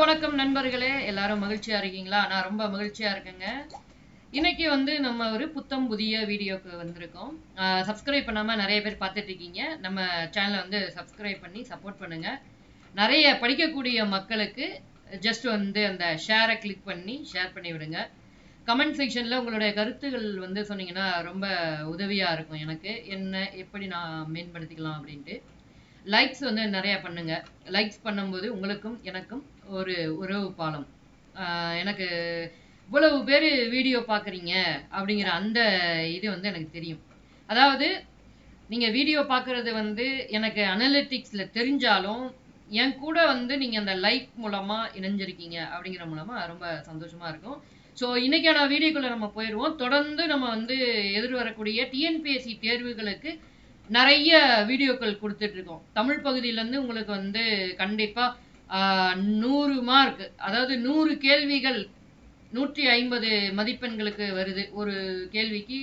வணக்கம் நண்பர்களே. எல்லாரும் மகிழ்ச்சியா இருக்கீங்களா? நான் ரொம்ப மகிழ்ச்சியா இருக்கேங்க. இன்னைக்கு வந்து நம்ம ஒரு புத்தம் புதிய வீடியோக்கு வந்திருக்கோம். சப்ஸ்கிரைப் பண்ணாம நிறைய பேர் பார்த்துட்டு இருக்கீங்க. நம்ம சேனலை வந்து சப்ஸ்கிரைப் பண்ணி சப்போர்ட் பண்ணுங்க. நிறைய படிக்கக்கூடிய மக்களுக்கு ஜஸ்ட் வந்து அந்த ஷேரை கிளிக் பண்ணி ஷேர் பண்ணி விடுங்க. கமெண்ட் செக்ஷன்ல உங்களுடைய கருத்துகள் வந்து சொன்னீங்கன்னா ரொம்ப உதவியா இருக்கும் எனக்கு. என்ன எப்படி நான் மேம்படுத்திக்கலாம் அப்படின்ட்டு. லைக்ஸ் வந்து நிறைய பண்ணுங்க. லைக்ஸ் பண்ணும்போது உங்களுக்கும் எனக்கும் ஒரு உறவு பாலம். ஆஹ் எனக்கு இவ்வளவு பேர் வீடியோ பார்க்குறீங்க அப்படிங்கிற அந்த இது வந்து எனக்கு தெரியும். அதாவது நீங்கள் வீடியோ பார்க்குறது வந்து எனக்கு அனலிட்டிக்ஸில் தெரிஞ்சாலும் என் கூட வந்து நீங்கள் அந்த லைக் மூலமாக இணைஞ்சிருக்கீங்க அப்படிங்கிற மூலமாக ரொம்ப சந்தோஷமாக இருக்கும். ஸோ இன்னைக்கான வீடியோக்குள்ளே நம்ம போயிடுவோம். தொடர்ந்து நம்ம வந்து எதிர்வரக்கூடிய டிஎன்பிஎஸ்சி தேர்வுகளுக்கு நிறைய வீடியோக்கள் கொடுத்துட்டு இருக்கோம். தமிழ் பகுதியிலேருந்து உங்களுக்கு வந்து கண்டிப்பாக நூறு மார்க் அதாவது நூறு கேள்விகள் நூற்றி ஐம்பது மதிப்பெண்களுக்கு வருது ஒரு கேள்விக்கு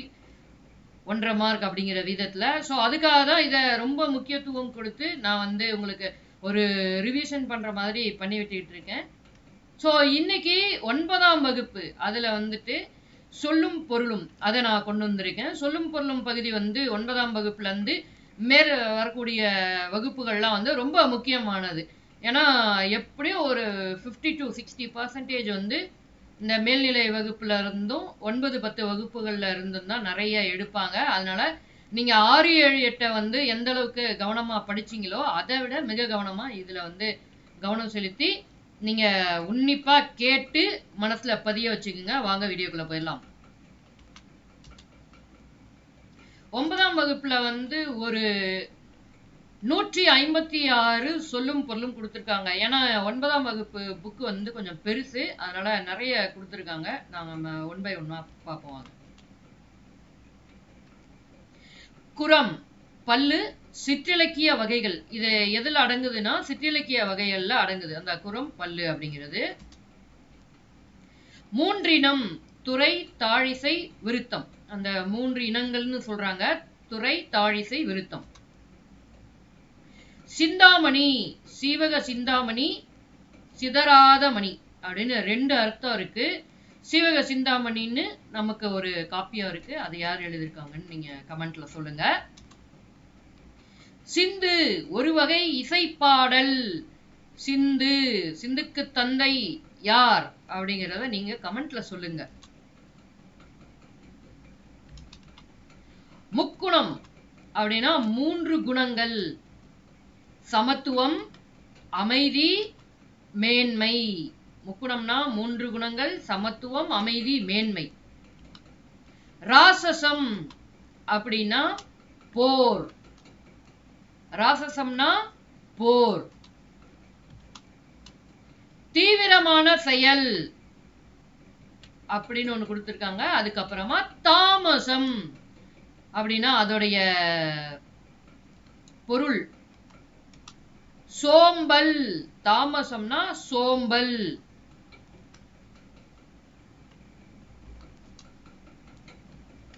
ஒன்றரை மார்க் அப்படிங்கிற விதத்தில். ஸோ அதுக்காக தான் இதை ரொம்ப முக்கியத்துவம் கொடுத்து நான் வந்து உங்களுக்கு ஒரு ரிவிஷன் பண்ணுற மாதிரி பண்ணி விட்டுக்கிட்டு இருக்கேன். ஸோ இன்னைக்கு ஒன்பதாம் வகுப்பு. அதில் வந்துட்டு சொல்லும் பொருளும் அதை நான் கொண்டு வந்திருக்கேன். சொல்லும் பொருளும் பகுதி வந்து ஒன்பதாம் வகுப்புலேருந்து மேற் வரக்கூடிய வகுப்புகள்லாம் வந்து ரொம்ப முக்கியமானது. ஏன்னா எப்படியும் ஒரு ஃபிஃப்டி டு சிக்ஸ்டி பர்சன்டேஜ் வந்து இந்த மேல்நிலை வகுப்புல இருந்தும் ஒன்பது பத்து வகுப்புகள்ல இருந்தும் தான் நிறைய எடுப்பாங்க. அதனால நீங்க ஆறு ஏழு எட்டை வந்து எந்த அளவுக்கு கவனமா படிச்சீங்களோ அதை விட மிக கவனமா இதுல வந்து கவனம் செலுத்தி நீங்க உன்னிப்பா கேட்டு மனசுல பதிய வச்சுக்கோங்க. வாங்க வீடியோக்குள்ள போயிடலாம். ஒன்பதாம் வகுப்புல வந்து ஒரு நூற்றி ஐம்பத்தி ஆறு சொல்லும் பொருளும் கொடுத்துருக்காங்க. ஏன்னா ஒன்பதாம் வகுப்பு புக்கு வந்து கொஞ்சம் பெருசு. அதனால நிறைய கொடுத்துருக்காங்க. நாங்க ஒன் பை ஒன்னா பார்ப்போம் குரம் பல்லு சிற்றிலக்கிய வகைகள். இது எதுல அடங்குதுன்னா சிற்றிலக்கிய வகைகள்ல அடங்குது. அந்த குரம் பல்லு அப்படிங்கிறது. மூன்றினம் துறை தாழிசை விருத்தம். அந்த மூன்று இனங்கள்னு சொல்றாங்க. துறை தாழிசை விருத்தம். சிந்தாமணி சீவக சிந்தாமணி சிதறாத மணி அப்படின்னு ரெண்டு அர்த்தம் இருக்கு. சீவக சிந்தாமணின்னு நமக்கு ஒரு காப்பியா இருக்கு. அது யார் எழுதியிருக்காங்கன்னு நீங்க கமெண்ட்ல சொல்லுங்க. சிந்து ஒரு வகை இசைப்பாடல். சிந்து சிந்துக்கு தந்தை யார் அப்படிங்கிறத நீங்க கமெண்ட்ல சொல்லுங்க. முக்குணம் அப்படின்னா மூன்று குணங்கள். சமத்துவம் அமைதி மேன்மை. முக்குணம்னா மூன்று குணங்கள் சமத்துவம் அமைதி மேன்மை. ராசசம் அப்படின்னா போர். ராசசம்னா போர். தீவிரமான செயல் அப்படின்னு ஒண்ணு கொடுத்துருக்காங்க. அதுக்கப்புறமா தாமசம் அப்படின்னா அதோடைய பொருள். சோம்பல். தாமசம்னா சோம்பல்.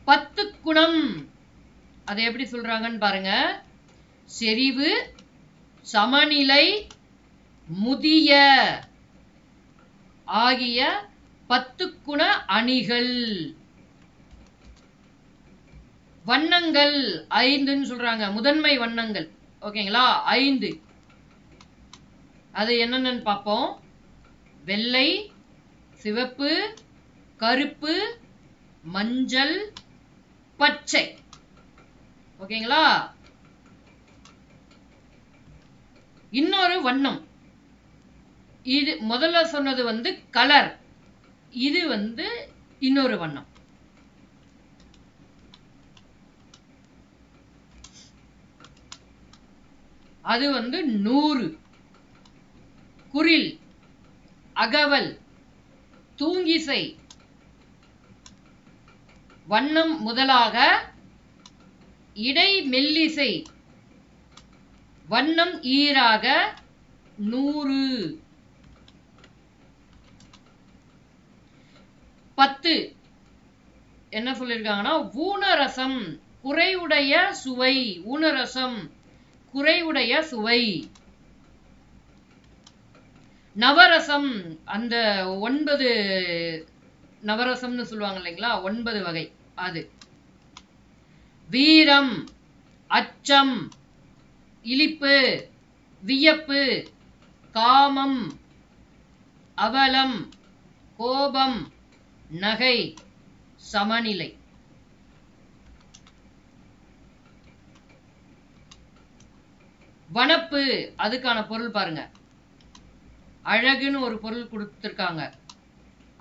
பத்து குணம். அதை எப்படி சொல்றாங்கன்னு பாருங்க. செறிவு சமநிலை முதிய ஆகிய பத்து குண அணிகள். வண்ணங்கள் ஐந்துன்னு சொல்றாங்க. முதன்மை வண்ணங்கள். ஓகேங்களா? ஐந்து. அது என்னென்னு பார்ப்போம். வெள்ளை சிவப்பு கருப்பு மஞ்சள் பச்சை. ஓகேங்களா? இன்னொரு வண்ணம். இது முதல்ல சொன்னது வந்து கலர். இது வந்து இன்னொரு வண்ணம். அது வந்து நூறு. குரில் அகவல் தூங்கிசை வண்ணம் முதலாக இடை மெல்லிசை வண்ணம் ஈராக நூறு. பத்து. என்ன சொல்லியிருக்காங்கன்னா ஊனரசம் குறைவுடைய சுவை ஊனரசம் குறைவுடைய சுவை. நவரசம் அந்த ஒன்பது நவரசம்னு சொல்லுவாங்க இல்லைங்களா? ஒன்பது வகை அது. வீரம் அச்சம் இழிப்பு வியப்பு காமம் அவலம் கோபம் நகை சமநிலை. வனப்பு அதுக்கான பொருள் பாருங்க. அழகுன்னு ஒரு பொருள் கொடுத்துருக்காங்க.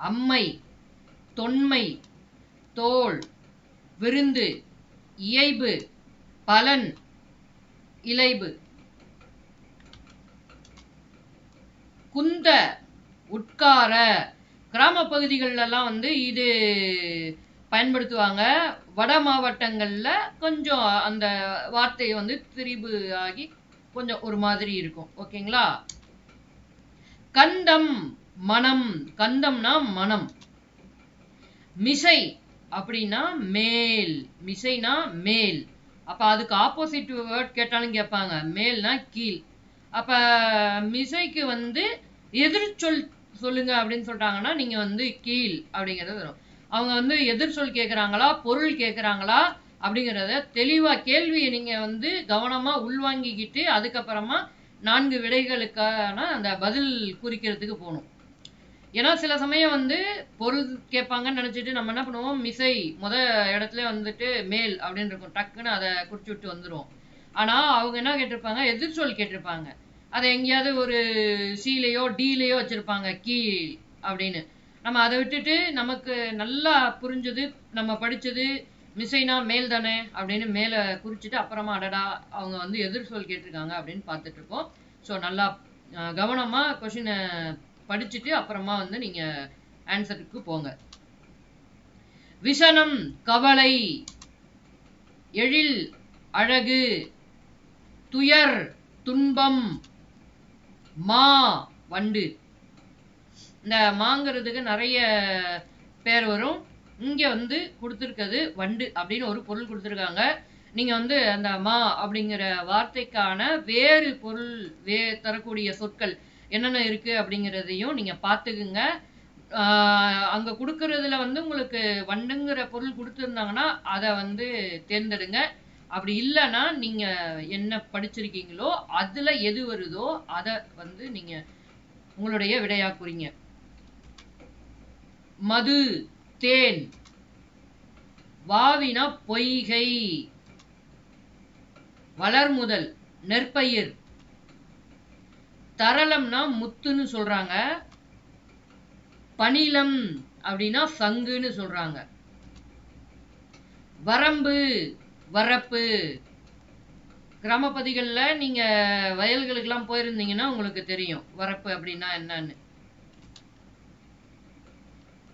அம்மை தொன்மை தோல் விருந்து இயைபு பலன் இலைபு. குந்த உட்கார. கிராம பகுதிகளெல்லாம் வந்து இது பயன்படுத்துவாங்க. வட மாவட்டங்கள்ல கொஞ்சம் அந்த வார்த்தை வந்து திரிபு ஆகி கொஞ்சம் ஒரு மாதிரி இருக்கும். ஓகேங்களா? கந்தம் மனம். கந்தம்னா மனம். மிசை அப்படின்னா மேல். மிசைனா மேல். அப்ப அதுக்கு ஆப்போசிட் வேர்ட் கேட்டாலும் கேட்பாங்க. மேல்னா கீழ். அப்ப மிசைக்கு வந்து எதிர்ச்சொல் சொல்லுங்க அப்படின்னு சொல்லிட்டாங்கன்னா நீங்க வந்து கீழ் அப்படிங்கிறது வரும். அவங்க வந்து எதிர்ச்சொல் கேட்குறாங்களா பொருள் கேட்குறாங்களா அப்படிங்கிறத தெளிவா கேள்வியை நீங்க வந்து கவனமா உள்வாங்கிக்கிட்டு அதுக்கப்புறமா நான்கு விடைகளுக்கான அந்த பதில் குறிக்கிறதுக்கு போகணும். ஏன்னா சில சமயம் வந்து பொருள் கேட்பாங்கன்னு நினைச்சிட்டு நம்ம என்ன பண்ணுவோம்? மிசை முத இடத்துல வந்துட்டு மேல் அப்படின்னு இருக்கும். டக்குன்னு அதை குறிச்சு விட்டு வந்துருவோம். ஆனா அவங்க என்ன கேட்டிருப்பாங்க? எதிர்ச்சொல் கேட்டிருப்பாங்க. அதை எங்கேயாவது ஒரு சீலையோ டீலையோ வச்சிருப்பாங்க கீழ் அப்படின்னு. நம்ம அதை விட்டுட்டு நமக்கு நல்லா புரிஞ்சது நம்ம படிச்சது மிசைனா மேல் தானே அப்படின்னு மேலே குறிச்சிட்டு அப்புறமா அடடா அவங்க வந்து எதிர்சொல் கேட்டிருக்காங்க அப்படின்னு பார்த்துட்டு இருக்கோம் ஸோ நல்லா அஹ், கவனமா கொஷினை படிச்சுட்டு அப்புறமா வந்து நீங்க ஆன்சருக்கு போங்க. விசனம் கவலை எழில் அழகு துயர் துன்பம் மா வண்டு. இந்த மாங்கிறதுக்கு நிறைய பேர் வரும். இங்க வந்து கொடுத்துருக்கிறது வண்டு அப்படின்னு ஒரு பொருள் கொடுத்துருக்காங்க. நீங்க வந்து அந்த மா அப்படிங்கிற வார்த்தைக்கான வேறு பொருள் வே தரக்கூடிய சொற்கள் என்னென்ன இருக்கு அப்படிங்கிறதையும் நீங்க பார்த்துக்குங்க. ஆஹ் அங்க கொடுக்கறதுல வந்து உங்களுக்கு வண்டுங்கிற பொருள் கொடுத்துருந்தாங்கன்னா அதை வந்து தேர்ந்தெடுங்க. அப்படி இல்லைன்னா நீங்க என்ன படிச்சிருக்கீங்களோ அதுல எது வருதோ அதை வந்து நீங்க உங்களுடைய விடையா மது. தேன் வாவின பொய்கை. வளர்முதல் நெற்பயிர். தரளம்னா முத்துன்னு சொல்றாங்க. பணிலம் அப்படின்னா சங்குன்னு சொல்றாங்க. வரம்பு வரப்பு. கிராமப்பதிகளில் நீங்க வயல்களுக்கெல்லாம் போயிருந்தீங்கன்னா உங்களுக்கு தெரியும் வரப்பு அப்படின்னா என்னன்னு.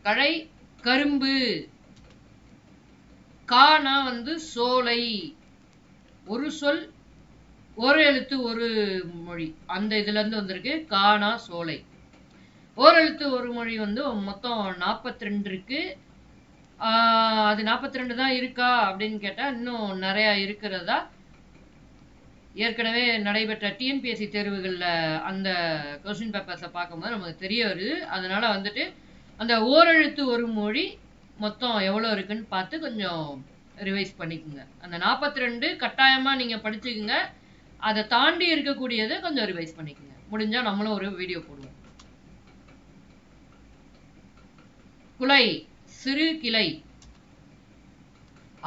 கழை கரும்பு. கானா வந்து சோலை. ஒரு சொல் ஒரு எழுத்து ஒரு மொழி. அந்த இதுல இருந்து வந்திருக்கு கானா சோலை. ஓரெழுத்து ஒரு மொழி வந்து மொத்தம் நாற்பத்தி ரெண்டு இருக்கு அது நாற்பத்தி ரெண்டு தான் இருக்கா அப்படின்னு கேட்டால் இன்னும் நிறையா இருக்கிறதா? ஏற்கனவே நடைபெற்ற டிஎன்பிஎஸ்சி தேர்வுகளில் அந்த கொஸ்டின் பேப்பர்ஸை பார்க்கும்போது நமக்கு தெரிய வருது. அதனால வந்துட்டு அந்த ஓரெழுத்து ஒரு மொழி மொத்தம் எவ்வளோ இருக்குன்னு பார்த்து கொஞ்சம் ரிவைஸ் பண்ணிக்கோங்க. அந்த நாற்பத்தி ரெண்டு கட்டாயமாக நீங்கள் படிச்சுக்குங்க. அதை தாண்டி இருக்கக்கூடியதை கொஞ்சம் ரிவைஸ் பண்ணிக்கோங்க. முடிஞ்சா நம்மளும் ஒரு வீடியோ போடுவோம். குலை சிறு கிளை.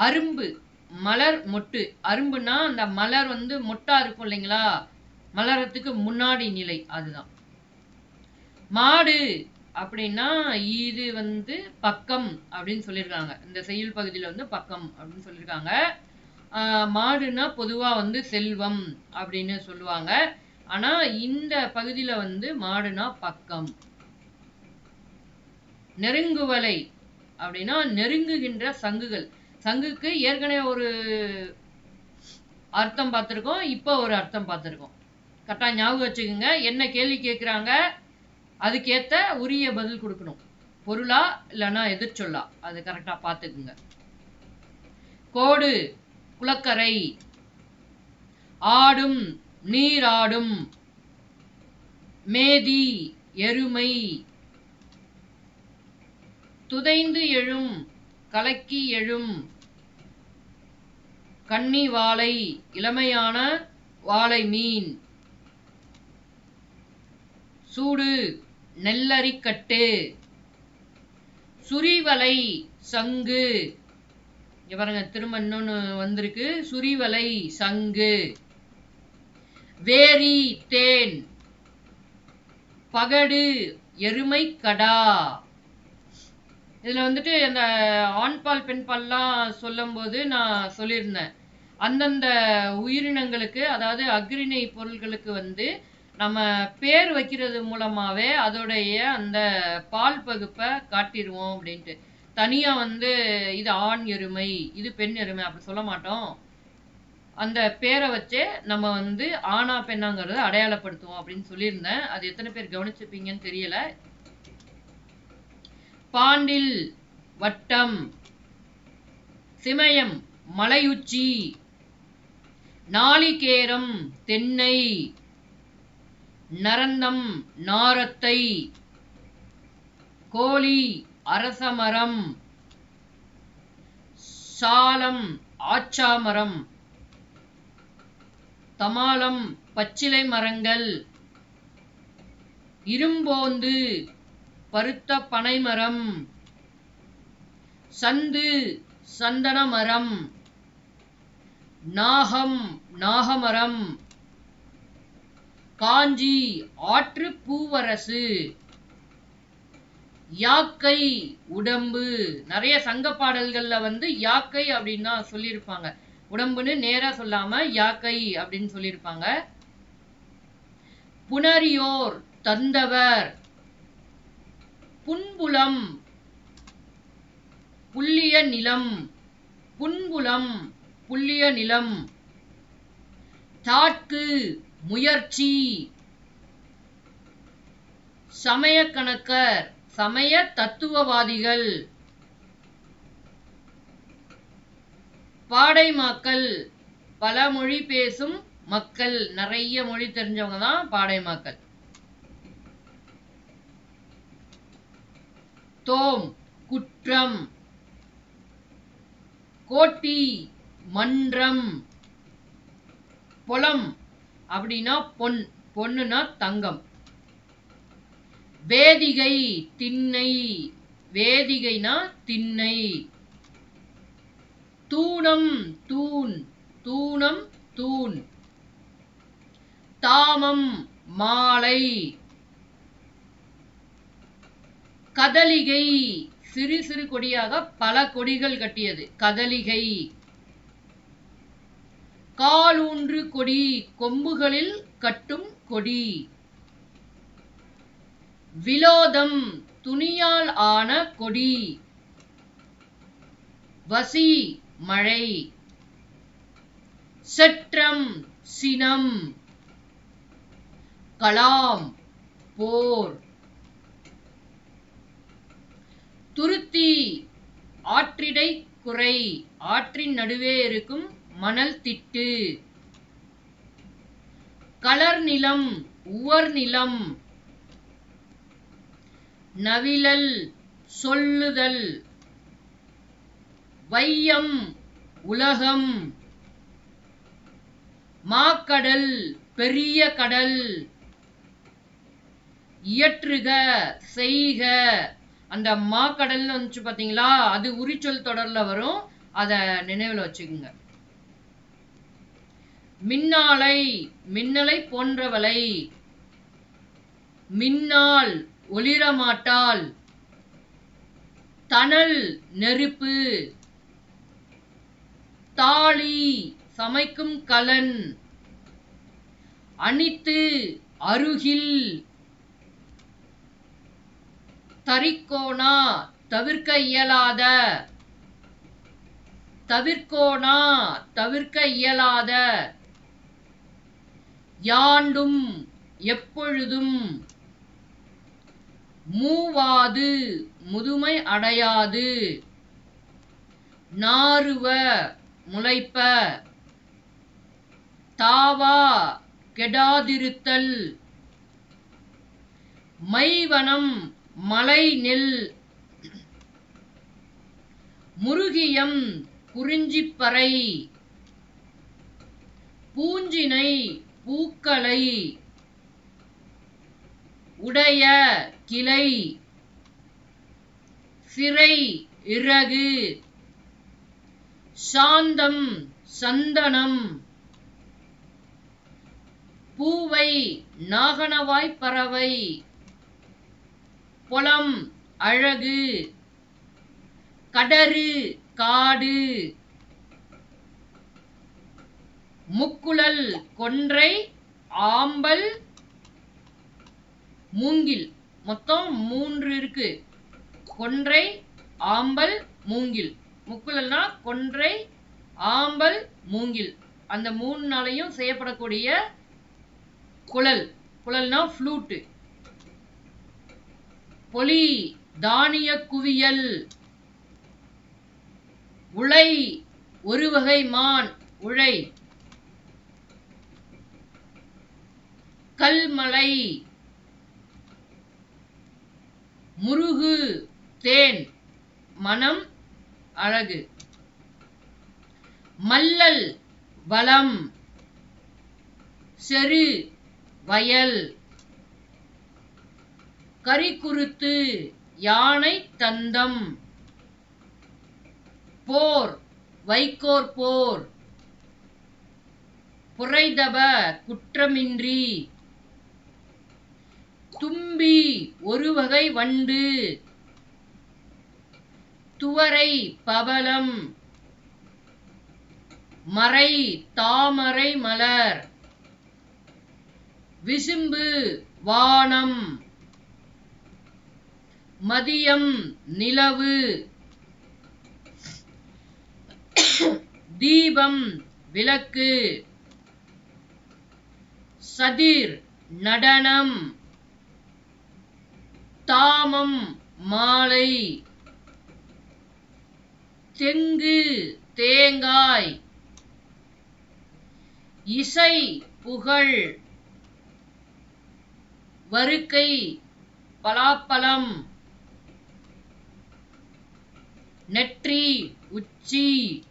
அரும்பு மலர் மொட்டு. அரும்புனா அந்த மலர் வந்து மொட்டா இருக்கும் இல்லைங்களா? மலரத்துக்கு முன்னாடி நிலை அதுதான். மாடு அப்படின்னா இது வந்து பக்கம் அப்படின்னு சொல்லியிருக்காங்க. இந்த செய்யுள் பகுதியில வந்து பக்கம் அப்படின்னு சொல்லியிருக்காங்க. ஆஹ் மாடுனா பொதுவா வந்து செல்வம் அப்படின்னு சொல்லுவாங்க. ஆனா இந்த பகுதியில வந்து மாடுனா பக்கம். நெருங்குவலை அப்படின்னா நெருங்குகின்ற சங்குகள். சங்குக்கு ஏற்கனவே ஒரு அர்த்தம் பார்த்திருக்கோம் இப்போ ஒரு அர்த்தம் பார்த்திருக்கோம். கரெக்டா ஞாபகம் வச்சுக்கோங்க. என்ன கேள்வி கேட்குறாங்க? அதுக்கேத்த உரிய பதில் கொடுக்கணும். பொருளா இல்லைன்னா எதிர்ச்சொல்லா அது கரெக்டா பார்த்துக்குங்க. கோடு குளக்கரை. ஆடும் நீராடும். மேதி எருமை. துதைந்து எழும் கலக்கி எழும். கன்னி வாழை இளமையான வாழை மீன். சூடு நெல்லரிக்கட்டு. சுரிவலை சங்கு. இங்க பாருங்க திரும்ப இன்னொன்னு வந்திருக்கு. சுரிவலை சங்கு. வேரி தேன். பகடு எருமை கடா. இதுல வந்துட்டு அந்த ஆண்பால் பெண்பால்லாம் சொல்லும்போது நான் சொல்லியிருந்தேன். அந்தந்த உயிரினங்களுக்கு அதாவது அக்ரிணை பொருள்களுக்கு வந்து நம்ம பேர் வைக்கிறது மூலமாவே அதோடைய அந்த பால் பகுப்பை காட்டிடுவோம் அப்படின்ட்டு. தனியா வந்து இது ஆண் எருமை இது பெண் எருமை அப்படி சொல்ல மாட்டோம். அந்த பேரை வச்சே நம்ம வந்து ஆணா பெண்ணாங்கிறத அடையாளப்படுத்துவோம் அப்படின்னு சொல்லியிருந்தேன். அது எத்தனை பேர் கவனிச்சிருப்பீங்கன்னு தெரியல. பாண்டில் வட்டம் சிமயம் மலையுச்சி நாளிகேரம் தென்னை நரந்தம் நாரத்தை. கோழி அரசமரம். சாலம் ஆச்சாமரம். தமாலம் பச்சிலை மரங்கள். இரும்போந்து பருத்த பனைமரம். சந்து சந்தன மரம். நாகம் நாகமரம். காஞ்சி ஆற்று பூவரசு. யாக்கை உடம்பு. நிறைய சங்க பாடல்கள்ல வந்து யாக்கை அப்படின்னு தான் சொல்லியிருப்பாங்க. உடம்புன்னு நேரா சொல்லாம யாக்கை அப்படின்னு சொல்லியிருப்பாங்க. புனரியோர் தந்தவர். புன்புலம். புல்லிய நிலம். புன்புலம். புல்லிய நிலம். தாட்கு. முயற்சி. சமய கணக்கர் சமய தத்துவவாதிகள். பாடைமாக்கள் பல மொழி பேசும் மக்கள். நிறைய மொழி தெரிஞ்சவங்க தான் பாடைமாக்கள். தோம் குற்றம். கோட்டி மன்றம். புலம் அப்படின்னா பொன் பொண்ணுனா தங்கம். வேதிகை திண்ணை வேதிகைனா திண்ணை. தூணம் தூண் தூணம் தூண். தாமம் மாலை. கதலிகை சிறு சிறு கொடியாக பல கொடிகள் கட்டியது. கதலிகை. காலூன்று கொடி கொம்புகளில் கட்டும் கொடி. விலோதம் துணியால் ஆன கொடி. வசி மழை. செற்றம் சினம். கலாம் போர். துருத்தி ஆற்றிடை குறை ஆற்றின் நடுவே இருக்கும் மணல் திட்டு. கலர் நிலம் உவர் நிலம். நவிழல் சொல்லுதல். வையம் உலகம். மாக்கடல் பெரிய கடல். இயற்றுக செய்க. அந்த மாக்கடல்னு வந்துச்சு பாத்தீங்களா? அது உரிச்சொல் தொடர்ல வரும். அத நினைவுல வச்சுக்கோங்க. மின்னாலை மின்னலை போன்றவளை. மின்னால் ஒளிரமாட்டாள். தணல் நெருப்பு. தாளி சமைக்கும் கலன். அணித்து அருகில். தரிக்கோனா தவிர்க்க இயலாத. தவிர்க்கோனா தவிர்க்க இயலாத. யாண்டும் எப்பொழுதும் மூவாது முதுமை அடையாது. நாறுவ முளைப்ப தாவா கெடாதிருத்தல். மைவனம் மலை நெல். முருகியம் குறிஞ்சிப்பறை. பூஞ்சினை பூக்களை. உடைய கிளை. சிறை இறகு. சாந்தம் சந்தனம். பூவை நாகனவாய் பறவை. பொலம் அழகு. கடறு காடு. முக்குழல் கொன்றை ஆம்பல் மூங்கில். மொத்தம் மூன்று இருக்கு. கொன்றை ஆம்பல் மூங்கில். முக்குழல்னா கொன்றை ஆம்பல் மூங்கில். அந்த மூணு நாளையும் செய்யப்படக்கூடிய குழல். குழல்னா ஃப்ளூட்டு பொலி தானிய குவியல். உழை ஒரு வகை மான். உழை. கல்மலை முருகு தேன் மனம் அழகு. மல்லல் வளம். செரு வயல். கரிக்குருத்து யானை தந்தம். போர் வைக்கோர் போர். புரைதப குற்றமின்றி. தும்பி ஒரு வகை வண்டு. துவரை பவளம். மறை தாமரை மலர். விசும்பு வானம். மதியம் நிலவு. தீபம் விளக்கு. சதிர் நடனம். தாமம் மாலை. தெங்கு தேங்காய். இசை புகழ். வருக்கை பலாப்பழம். நெற்றி உச்சி.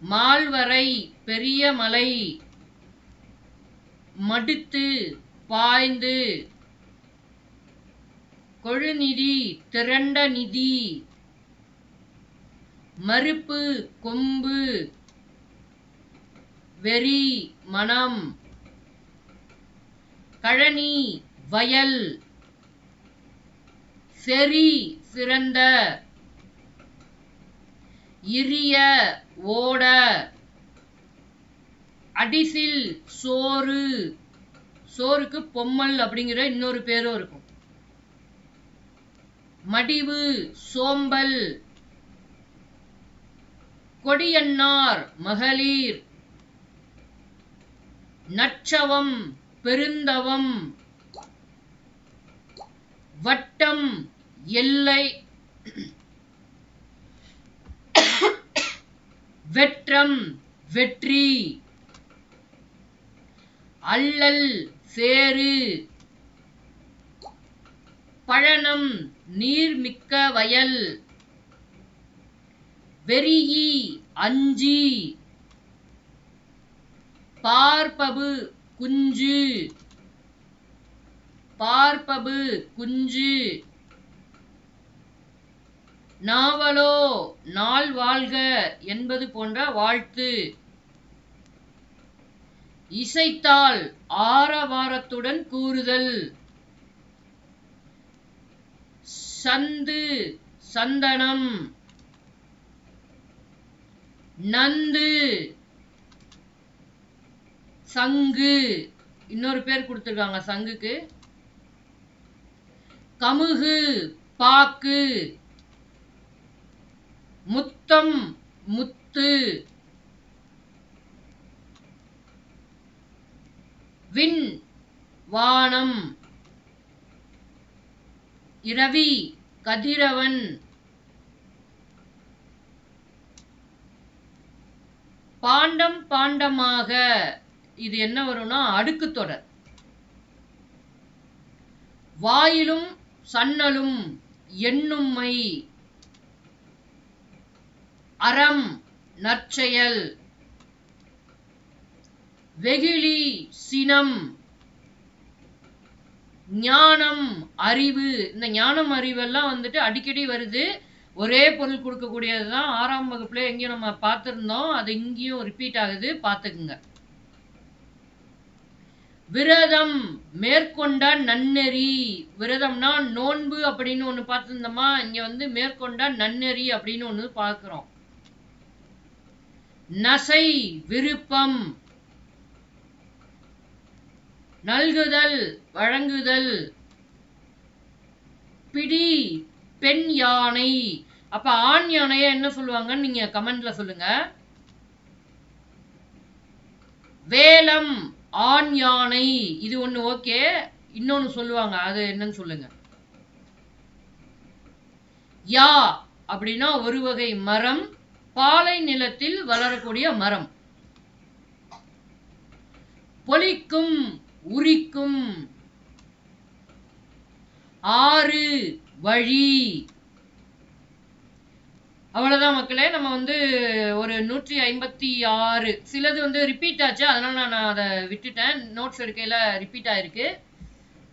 மால்வரை பெரிய மலை. மடுத்து பாய்ந்து கொழுநிதி திரண்ட நிதி. மறுப்பு கொம்பு. வெறி மனம். கழனி வயல். செறி சிறந்த. இரிய ஓட. அடிசில் சோறு. சோறுக்கு பொம்மல் அப்படிங்கிற இன்னொரு பேரும் இருக்கும். மடிவு சோம்பல். கொடியன்னார் மகளிர். நச்சவம் பெருந்தவம். வட்டம் எல்லை. வெற்றம் வெற்றி. அல்லல் சேரு பழனம் நீர்மிக்க வயல் வெறியி அஞ்சி. பார்ப்பபு குஞ்சு. பார்ப்பபு குஞ்சு. நாவலோ நாள் வாழ்க என்பது போன்ற வாழ்த்து. இசைத்தால் ஆரவாரத்துடன் கூறுதல். சந்து சந்தனம். நந்து. சங்கு. இன்னொரு பேர் கொடுத்துருக்காங்க சங்குக்கு. கமுகு பாக்கு. முத்தம் முத்து. விண் வானம். இரவி கதிரவன். பாண்டம் பாண்டமாக. இது என்ன வரும்னா அடுக்கு தொடர். வாயிலும் சன்னலும் எண்ணும்மை. அறம் நற்செயல். வெகிழி சினம். ஞானம் அறிவு இந்த ஞானம் அறிவெல்லாம் வந்துட்டு அடிக்கடி வருது. ஒரே பொருள் கொடுக்கக்கூடியது தான் ஆறாம் வகுப்புல எங்கேயும் நம்ம பார்த்துருந்தோம். அது இங்கேயும் ரிப்பீட் ஆகுது. பார்த்துக்குங்க. விரதம் மேற்கொண்ட நன்னெறி. விரதம்னா நோன்பு அப்படின்னு ஒண்ணு பார்த்துருந்தோமா? இங்க வந்து மேற்கொண்ட நன்னெறி அப்படின்னு ஒண்ணு பார்க்குறோம். நசை விருப்பம் நல்குதல் வழங்குதல். பிடி பெண் யானை. அப்ப ஆண் யானைய என்ன சொல்லுவாங்கன்னு நீங்க கமெண்ட்ல சொல்லுங்க. வேலம் ஆண் யானை. இது ஒண்ணு ஓகே. இன்னொன்னு சொல்லுவாங்க. அது என்னன்னு சொல்லுங்க. யா அப்படின்னா ஒரு வகை மரம் பாலை நிலத்தில் வளரக்கூடிய மரம். பொலிக்கும் உரிக்கும். ஆறு வழி. அவ்வளவுதான் மக்களே நம்ம வந்து ஒரு நூற்றி ஐம்பத்தி ஆறு. சிலது வந்து ரிப்பீட் ஆச்சு அதனால நான் அதை விட்டுட்டேன். நோட்ஸ் எடுக்கையில ரிப்பீட் ஆயிருக்கு.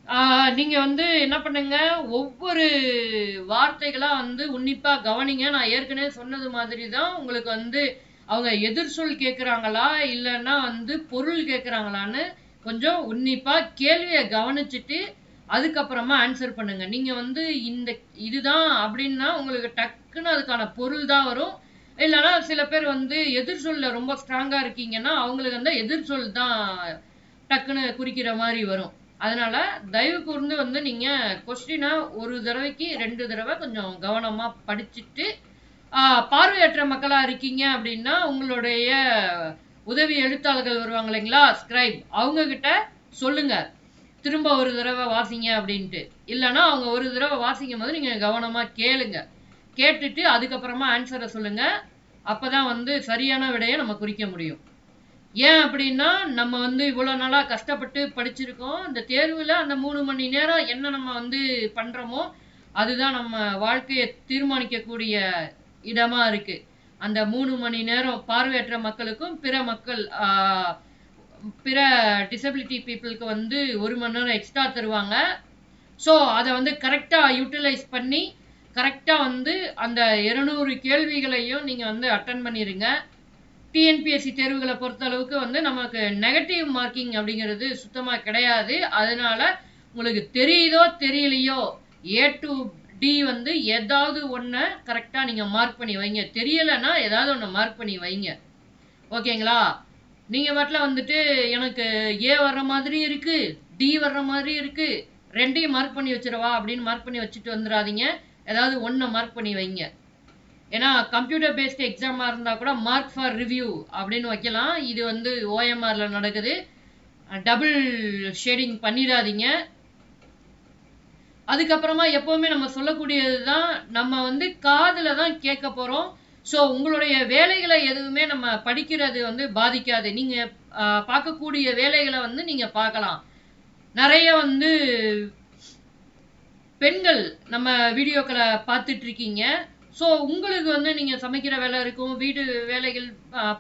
ஆஹ் நீங்க வந்து என்ன பண்ணுங்க ஒவ்வொரு வார்த்தைகளா வந்து உன்னிப்பா கவனிங்க. நான் ஏற்கனவே சொன்னது மாதிரி தான் உங்களுக்கு வந்து அவங்க எதிர் சொல் கேக்குறாங்களா இல்லைன்னா வந்து பொருள் கேக்குறாங்களான்னு கொஞ்சம் உன்னிப்பா கேள்வியை கவனிச்சுட்டு அதுக்கப்புறமா ஆன்சர் பண்ணுங்க. நீங்க வந்து இந்த இதுதான் அப்படின்னா உங்களுக்கு டக்குன்னு அதுக்கான பொருள் தான் வரும். இல்லைன்னா சில பேர் வந்து எதிர் சொல்ல ரொம்ப ஸ்ட்ராங்கா இருக்கீங்கன்னா அவங்களுக்கு வந்து எதிர் சொல் தான் டக்குன்னு குறிக்கிற மாதிரி வரும். அதனால தயவு கூர்ந்து வந்து நீங்க கொஸ்டினை ஒரு தடவைக்கு ரெண்டு தடவை கொஞ்சம் கவனமா படிச்சுட்டு பார்வையற்ற மக்களா இருக்கீங்க அப்படின்னா உங்களுடைய உதவி எழுத்தாளர்கள் வருவாங்க இல்லைங்களா? ஸ்கிரைப் அவங்க கிட்ட சொல்லுங்க. திரும்ப ஒரு தடவை வாசிங்க அப்படின்ட்டு. இல்லைன்னா அவங்க ஒரு தடவை வாசிக்கும் போது நீங்கள் கவனமாக கேளுங்க. கேட்டுட்டு அதுக்கப்புறமா ஆன்சரை சொல்லுங்க. அப்போ தான் வந்து சரியான விடையை நம்ம குறிக்க முடியும். ஏன் அப்படின்னா நம்ம வந்து இவ்வளோ நாளாக கஷ்டப்பட்டு படிச்சிருக்கோம். இந்த தேர்வில் அந்த மூணு மணி நேரம் என்ன நம்ம வந்து பண்ணுறோமோ அதுதான் நம்ம வாழ்க்கையை தீர்மானிக்கக்கூடிய இடமா இருக்குது அந்த மூணு மணி நேரம் பார்வையற்ற மக்களுக்கும் பிற மக்கள் பிற டிசபிலிட்டி பீப்புளுக்கு வந்து ஒரு மணி நேரம் எக்ஸ்ட்ரா தருவாங்க. ஸோ அதை வந்து கரெக்டாக யூட்டிலைஸ் பண்ணி கரெக்டாக வந்து அந்த இருநூறு கேள்விகளையும் நீங்கள் வந்து அட்டன் பண்ணிடுங்க டிஎன்பிஎஸ்சி தேர்வுகளை பொறுத்த அளவுக்கு வந்து நமக்கு நெகட்டிவ் மார்க்கிங் அப்படிங்கிறது சுத்தமாக கிடையாது. அதனால உங்களுக்கு தெரியுதோ தெரியலையோ ஏ டு டி வந்து ஏதாவது ஒன்றை கரெக்டாக நீங்கள் மார்க் பண்ணி வைங்க. தெரியலைன்னா ஏதாவது ஒன்று மார்க் பண்ணி வைங்க. ஓகேங்களா? நீங்கள் பாட்டில் வந்துட்டு எனக்கு ஏ வர்ற மாதிரி இருக்குது டி வர்ற மாதிரி இருக்குது ரெண்டையும் மார்க் பண்ணி வச்சிடவா அப்படின்னு மார்க் பண்ணி வச்சுட்டு வந்துடாதீங்க. ஏதாவது ஒன்றை மார்க் பண்ணி வைங்க. ஏன்னா கம்ப்யூட்டர் பேஸ்டு எக்ஸாமாக இருந்தால் கூட மார்க் ஃபார் ரிவ்யூ அப்படின்னு வைக்கலாம். இது வந்து ஓஎம்ஆரில் நடக்குது. டபுள் ஷேடிங் பண்ணிடாதீங்க. அதுக்கப்புறமா எப்போவுமே நம்ம சொல்லக்கூடியது தான் நம்ம வந்து காதில் தான் கேட்க போகிறோம் ஸோ உங்களுடைய வேலைகளை எதுவுமே நம்ம படிக்கிறது வந்து பாதிக்காது. நீங்கள் பார்க்கக்கூடிய வேலைகளை வந்து நீங்கள் பார்க்கலாம். நிறைய வந்து பெண்கள் நம்ம வீடியோக்களை பார்த்துட்டு இருக்கீங்க ஸோ உங்களுக்கு வந்து நீங்கள் சமைக்கிற வேலை இருக்கும் வீடு வேலைகள்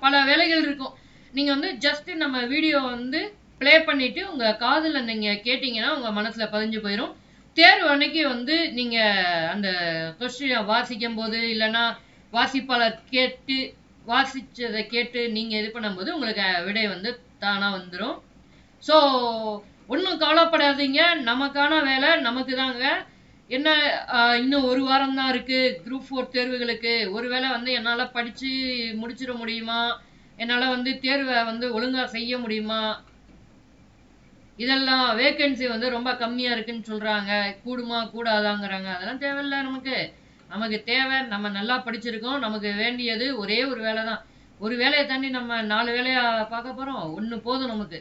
பல வேலைகள் இருக்கும். நீங்கள் வந்து ஜஸ்ட் நம்ம வீடியோ வந்து ப்ளே பண்ணிவிட்டு உங்கள் காதில் நீங்கள் கேட்டிங்கன்னா உங்கள் மனசில் பதிஞ்சு போயிடும் தேர்வு அன்னைக்கு வந்து நீங்கள் அந்த கொஸ்டினை வாசிக்கும் போது இல்லைன்னா வாசிப்பாளர் கேட்டு வாசித்ததை கேட்டு நீங்கள் இது பண்ணும்போது உங்களுக்கு விடை வந்து தானாக வந்துடும் ஸோ ஒன்றும் கவலைப்படாதீங்க. நமக்கான வேலை நமக்கு தாங்க என்ன இன்னும் ஒரு வாரம் தான் இருக்குது குரூப் ஃபோர் தேர்வுகளுக்கு. ஒருவேளை வந்து என்னால் படித்து முடிச்சிட முடியுமா? என்னால் வந்து தேர்வை வந்து ஒழுங்காக செய்ய முடியுமா? இதெல்லாம் வேகன்சி வந்து ரொம்ப கம்மியா இருக்குன்னு சொல்றாங்க. கூடுமா கூடாதாங்கிறாங்க. அதெல்லாம் தேவையில்ல நமக்கு. நமக்கு தேவை நம்ம நல்லா படிச்சிருக்கோம். நமக்கு வேண்டியது ஒரே ஒரு வேலை தான் ஒரு வேலையை தாண்டி நம்ம நாலு வேலையா பார்க்க போறோம். ஒன்று போதும் நமக்கு.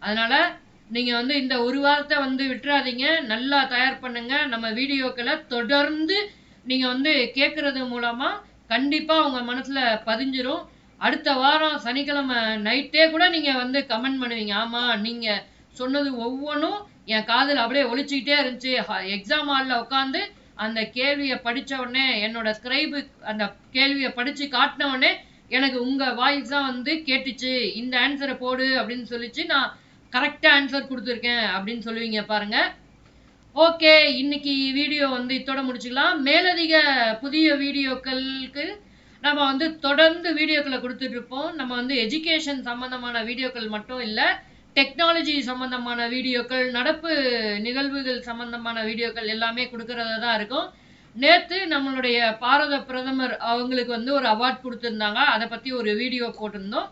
அதனால நீங்க வந்து இந்த ஒரு வாரத்தை வந்து விட்டுறாதீங்க. நல்லா தயார் பண்ணுங்க. நம்ம வீடியோக்களை தொடர்ந்து நீங்க வந்து கேட்கறது மூலமா கண்டிப்பா உங்க மனசுல பதிஞ்சிரும். அடுத்த வாரம் சனிக்கிழமை நைட்டே கூட நீங்க வந்து கமெண்ட் பண்ணுவீங்க. ஆமா நீங்கள் சொன்னது ஒவ்வொன்றும் என் காதில் அப்படியே ஒழிச்சுக்கிட்டே இருந்துச்சு. எக்ஸாம் ஹாலில் உட்காந்து அந்த கேள்வியை படிச்ச உடனே என்னோட ஸ்கிரைபு அந்த கேள்வியை படித்து காட்டின உடனே எனக்கு உங்கள் வாய்ஸ் தான் வந்து கேட்டுச்சு. இந்த ஆன்சரை போடு அப்படின்னு சொல்லிச்சு. நான் கரெக்டாக ஆன்சர் கொடுத்துருக்கேன் அப்படின்னு சொல்லுவீங்க பாருங்க. ஓகே இன்னைக்கு வீடியோ வந்து இத்தோட முடிச்சுக்கலாம். மேலதிக புதிய வீடியோக்களுக்கு நம்ம வந்து தொடர்ந்து வீடியோக்களை கொடுத்துட்ருப்போம் நம்ம வந்து எஜுகேஷன் சம்மந்தமான வீடியோக்கள் மட்டும் இல்லை டெக்னாலஜி சம்பந்தமான வீடியோக்கள் நடப்பு நிகழ்வுகள் சம்பந்தமான வீடியோக்கள் எல்லாமே கொடுக்கறதா தான் இருக்கும். நேத்து நம்மளுடைய பாரத பிரதமர் அவங்களுக்கு வந்து ஒரு அவார்ட் கொடுத்துருந்தாங்க. அதை பத்தி ஒரு வீடியோ போட்டிருந்தோம்.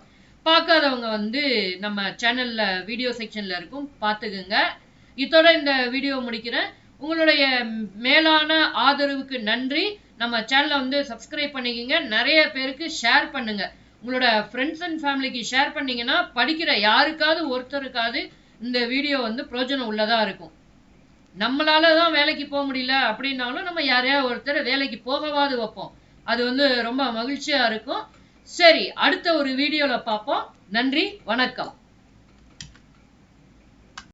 பார்க்காதவங்க வந்து நம்ம சேனல்ல வீடியோ செக்ஷன்ல இருக்கும். பார்த்துக்குங்க. இதோட இந்த வீடியோ முடிக்கிறேன். உங்களுடைய மேலான ஆதரவுக்கு நன்றி. நம்ம சேனலை வந்து சப்ஸ்கிரைப் பண்ணிக்கங்க. நிறைய பேருக்கு ஷேர் பண்ணுங்க. உங்களோட ஃப்ரெண்ட்ஸ் அண்ட் ஃபேமிலிக்கு ஷேர் பண்ணீங்கன்னா படிக்கிற யாருக்காவது ஒருத்தருக்காவது இந்த வீடியோ வந்து பிரயோஜனம் உள்ளதா இருக்கும். நம்மளால தான் வேலைக்கு போக முடியல அப்படின்னாலும் நம்ம யாரையாவது ஒருத்தர் வேலைக்கு போகவாது வைப்போம். அது வந்து ரொம்ப மகிழ்ச்சியா இருக்கும். சரி அடுத்த ஒரு வீடியோவில் பார்ப்போம். நன்றி வணக்கம்.